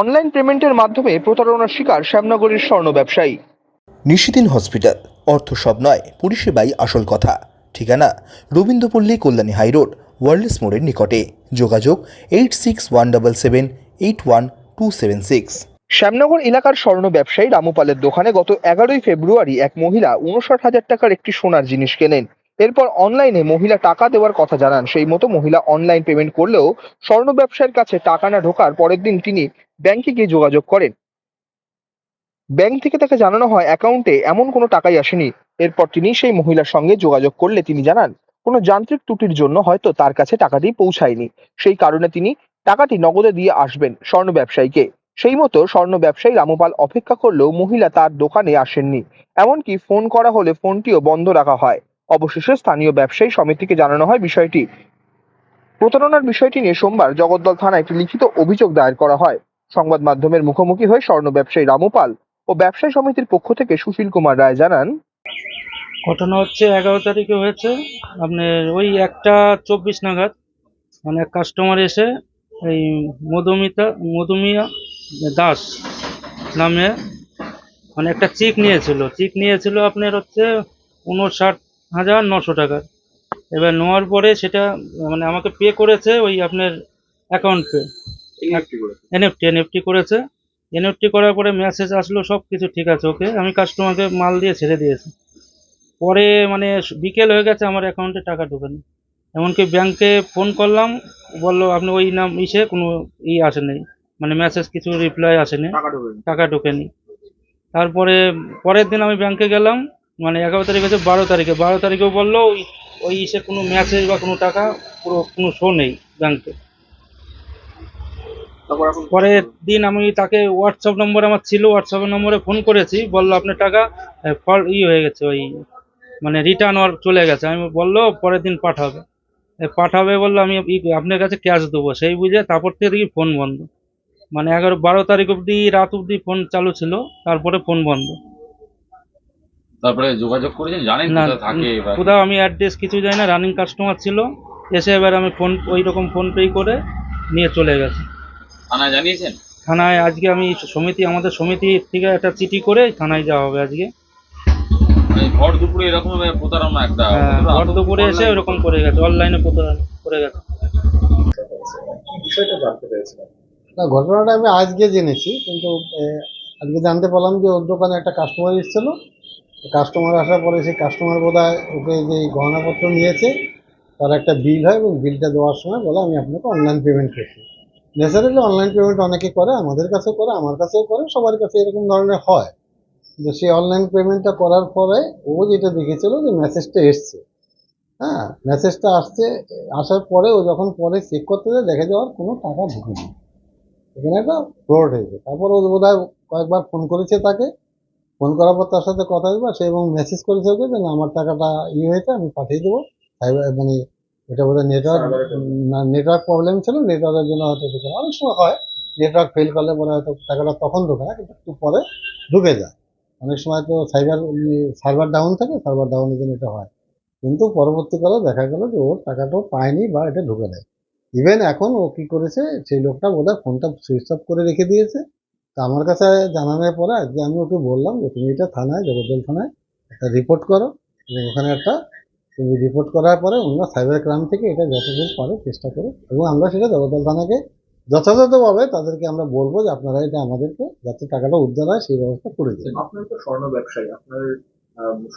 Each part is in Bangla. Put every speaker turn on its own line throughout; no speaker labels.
অনলাইন পেমেন্টের মাধ্যমে প্রতারণার শিকার শ্যামনগরের স্বর্ণ ব্যবসায়ী।
নিশিদিন হসপিটাল অর্থ সব নয় পরিষেবাই আসল কথা। ঠিকানা রবীন্দ্রপল্লী কল্যাণী হাইরোড ওয়ার্ল্ডস মোড়ের নিকটে। যোগাযোগ eight six one double seven eight one two seven six.
Shyamnagar এলাকার স্বর্ণ ব্যবসায়ী রামুপালের দোকানে গত এগারোই ফেব্রুয়ারি এক মহিলা উনষাট হাজার টাকার একটি সোনার জিনিস কেনেন। এরপর অনলাইনে মহিলা টাকা দেওয়ার কথা জানান। সেই মতো মহিলা অনলাইন পেমেন্ট করলেও স্বর্ণ ব্যবসায়ীর কাছে টাকা না ঢোকার পরের দিন তিনি ব্যাংকে গিয়ে যোগাযোগ করেন। ব্যাংক থেকে তাকে জানানো হয় অ্যাকাউন্টে এমন কোনো টাকাই আসেনি। এরপর তিনি সেই মহিলার সঙ্গে যোগাযোগ করলে তিনি জানান, কোনো যান্ত্রিক ত্রুটির জন্য হয়তো তার কাছে টাকাটি পৌঁছায়নি। সেই কারণে তিনি টাকাটি নগদে দিয়ে আসবেন স্বর্ণ ব্যবসায়ীকে। সেই মতো স্বর্ণ ব্যবসায়ী রামপাল অপেক্ষা করলেও মহিলা তার দোকানে আসেননি। এমনকি ফোন করা হলে ফোনটিও বন্ধ রাখা হয়। অবশেষে স্থানীয় ব্যবসায়ী সমিতিকে জানানো হয় বিষয়টি। প্রতারণার বিষয়টি নিয়ে সোমবার জগদ্দল থানায় একটি লিখিত অভিযোগ দায়ের করা হয়। সংবাদ মাধ্যমের মুখোমুখি হয়ে স্বর্ণ ব্যবসায়ী রামপাল ও ব্যবসায়ী সমিতির পক্ষ থেকে সুশীল কুমার রায় জানান,
ঘটনা হচ্ছে এগারো তারিখে হয়েছে। আপনার ওই একটা চব্বিশ নাগাদ মানে এক কাস্টমার এসে এই মধুমিতা, মধুমিয়া দাস নামে মানে একটা চেক নিয়েছিল। চেক নিয়েছিল আপনার হচ্ছে উনষাট হাজার নশো টাকার এবার নেওয়ার পরে সেটা মানে আমাকে পে করেছে ওই আপনার অ্যাকাউন্ট পে এনএফটি এনএফটি করেছে। এনএফটি করার পরে মেসেজ আসলো সব কিছু ঠিক আছে ওকে আমি কাস্টমারকে মাল দিয়ে ছেড়ে দিয়েছি। পরে মানে বিকেল হয়ে গেছে আমার অ্যাকাউন্টে টাকা ঢোকেনি। এমনকি ব্যাংকে ফোন করলাম বলল আপনি ওই নাম ইসে কোনো ই আসেনি মানে মেসেজ কিছু রিপ্লাই আসেনি টাকা ঢোকেনি। তারপরে পরের দিন আমি ব্যাংকে গেলাম মানে এগারো তারিখ হচ্ছে বারো তারিখে বারো তারিখেও বলল ওই ওই ইসে কোনো মেসেজ বা কোনো টাকা পুরো কোনো শো নেই ব্যাংকে পরের দিন আমি তাকে হোয়াটসঅ্যাপ নম্বর আমার ছিল হোয়াটসঅ্যাপ নম্বরে ফোন করেছি বলল আপনার টাকা ফল ই হয়ে গেছে ওই মানে রিটার্ন ওর চলে গেছে। আমি বলল পরের দিন পাঠাবে। পাঠাবে বলল আমি আপনার কাছে ক্যাশ দেবো। সেই বুঝে তারপর থেকে দেখি ফোন বন্ধ। মানে এগারো বারো তারিখ অবধি রাত অবধি ফোন চালু ছিল তারপরে ফোন বন্ধ।
তারপরে যোগাযোগ করেছেন? জানেন
না
থাকে
কোথাও আমি অ্যাড্রেস কিছু জানি না রানিং কাস্টমার ছিল। এসে এবার আমি ফোন ওই রকম ফোন পে করে নিয়ে চলে গেছে।
থানায় জানিয়েছেন?
থানায় আজকে আমি সমিতি আমাদের সমিতি থেকে একটা চিঠি করে থানায় যাওয়া হবে আজকে।
মানে ভর দুপুরে এরকম ভাবে প্রতারণা একটা
হ্যাঁ ভর দুপুরে এসে ওরকম করে গেছে অনলাইনে প্রতারণা করে গেছে।
না ঘটনাটা আমি আজকে জেনেছি কিন্তু আজকে জানতে পারলাম যে ওর দোকানে একটা কাস্টমার এসেছিল। কাস্টমার আসার পরে সেই কাস্টমার বোধ হয় ওকে যে গহনাপত্র নিয়েছে, তার একটা বিল হয় এবং বিলটা দেওয়ার সময় বলে, আমি আপনাকে অনলাইন পেমেন্ট করছি। ন্যাচারালি অনলাইন পেমেন্ট অনেকে করে, আমাদের কাছেও করে, আমার কাছেও করে, সবার কাছে এরকম ধরনের হয়। কিন্তু সেই অনলাইন পেমেন্টটা করার পরে ও যেটা দেখেছিল যে মেসেজটা এসছে। হ্যাঁ মেসেজটা আসছে, আসার পরে ও যখন পরে চেক করতে যায়, দেখা যাওয়ার কোনো টাকা ঢুকেনি। এখানে একটা ফ্রড হয়েছে। তারপর ও বোধ কয়েকবার ফোন করেছে তাকে ফোন করার পর তার সাথে কথা হয়েছে সে এবং মেসেজ করেছে ওকে যে আমার টাকাটা ই হয়েছে আমি পাঠিয়ে দেবো। সাইবার মানে এটা বোধহয় নেটওয়ার্ক না নেটওয়ার্ক প্রবলেম ছিল নেটওয়ার্কের জন্য হয়তো ঢুকে অনেক সময় হয় নেটওয়ার্ক ফেল করলে পরে হয়তো টাকাটা তখন ঢোকে না কিন্তু একটু পরে ঢুকে যায়। অনেক সময় তো সাইবার সার্ভার ডাউন থাকে সার্ভার ডাউনের জন্য এটা হয়। কিন্তু পরবর্তীকালে দেখা গেল যে ওর টাকাটাও পায়নি বা এটা ঢুকে দেয় ইভেন এখন ও কি করেছে সেই লোকটা বোধহয় ফোনটা সুইচ অফ করে রেখে দিয়েছে। তা আমার কাছে জানানোর পরে আজকে আমি ওকে বললাম যে তুমি এটা থানায় জগদ্দল থানায় একটা রিপোর্ট করো ওখানে একটা তুমি রিপোর্ট করার পরে অন্য সাইবার ক্রাইম থেকে এটা যতদূর পারে চেষ্টা করো এবং আমরা সেটা জগদ্দল থানাকে যথাযথভাবে তাদেরকে আমরা বলব যে আপনারা এটা আমাদেরকে যাতে টাকাটা উদ্ধার হয় সেই ব্যবস্থা করে দিন।
আপনার তো স্বর্ণ ব্যবসায়ী আপনার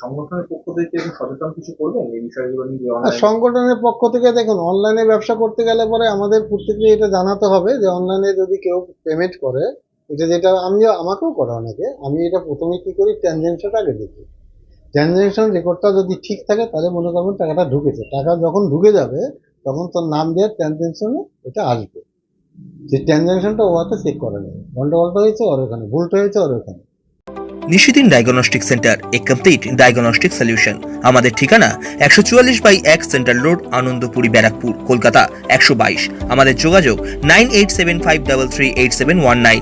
সংগঠনের পক্ষ থেকে সচেতন কিছু করবেন এই বিষয়গুলো নিয়ে যে
আর
online-
সংগঠনের পক্ষ থেকে দেখুন অনলাইনে ব্যবসা করতে গেলে পরে আমাদের প্রত্যেকে এটা জানাতে হবে যে অনলাইনে যদি কেউ পেমেন্ট করে এটা যেটা আমি, আমাকেও করা অনেকে। আমি এটা প্রথমে কি করি ট্রানজেকশনটা আগে দেখি। ট্রানজেকশন রেকর্ডটা যদি ঠিক থাকে, তাহলে মনে করবেন টাকাটা ঢুকেছে। টাকা যখন ঢুকে যাবে, তখন তোর নাম দিয়ে ট্রানজেকশনে এটা আসবে। যে ট্রানজেকশনটা ও হাতে চেক করে নেবে। গন্ডগোলটা হয়েছে ওর ওখানে, ভুলটা হয়েছে ওর ওখানে।
Nishidin diagnostic centre a complete diagnostic solution আমাদের ঠিকানা একশো চুয়াল্লিশ বাই এক সেন্ট্রাল রোড আনন্দপুরি, ব্যারাকপুর, কলকাতা, একশো বাইশ। আমাদের যোগাযোগ nine eight seven five double three eight seven one nine.